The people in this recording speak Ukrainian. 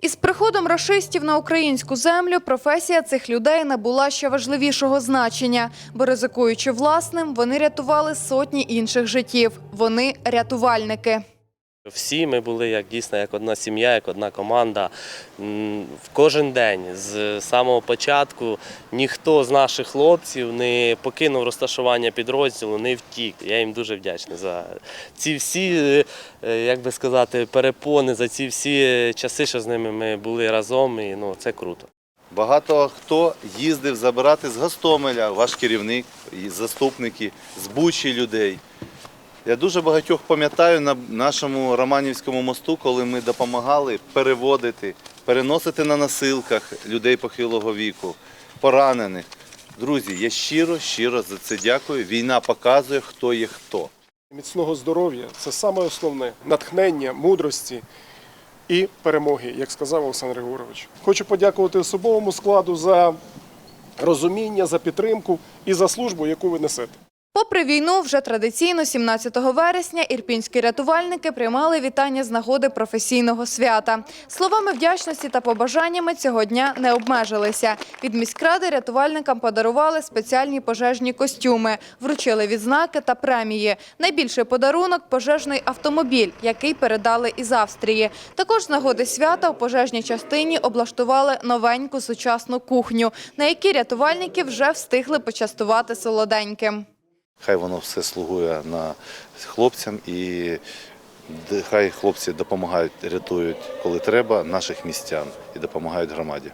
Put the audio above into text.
Із приходом рашистів на українську землю професія цих людей набула ще важливішого значення, бо ризикуючи власним, вони рятували сотні інших життів. Вони рятувальники. Всі ми були як дійсно як одна сім'я, як одна команда. В кожен день з самого початку ніхто з наших хлопців не покинув розташування підрозділу, не втік. Я їм дуже вдячний за ці всі, е, е, як би сказати, перепони, за ці всі часи, що з ними ми були разом. І ну це круто. Багато хто їздив забирати з Гостомеля, ваш керівник, заступники, з Бучі людей. Я дуже багатьох пам'ятаю на нашому Романівському мосту, коли ми допомагали переводити, переносити на носилках людей похилого віку, поранених. Друзі, я щиро, щиро за це дякую. Війна показує, хто є хто. Міцного здоров'я це саме основне натхнення, мудрості і перемоги, як сказав Олександр Григорович. Хочу подякувати особовому складу за розуміння, за підтримку і за службу, яку ви несете. Попри війну, вже традиційно 17 вересня ірпінські рятувальники приймали вітання з нагоди професійного свята. Словами вдячності та побажаннями цього дня не обмежилися. Від міськради рятувальникам подарували спеціальні пожежні костюми, вручили відзнаки та премії. Найбільший подарунок – пожежний автомобіль, який передали із Австрії. Також з нагоди свята у пожежній частині облаштували новеньку сучасну кухню, на якій рятувальники вже встигли почастувати солоденьким. Хай воно все слугує на хлопцям і хай хлопці допомагають, рятують, коли треба, наших містян і допомагають громаді.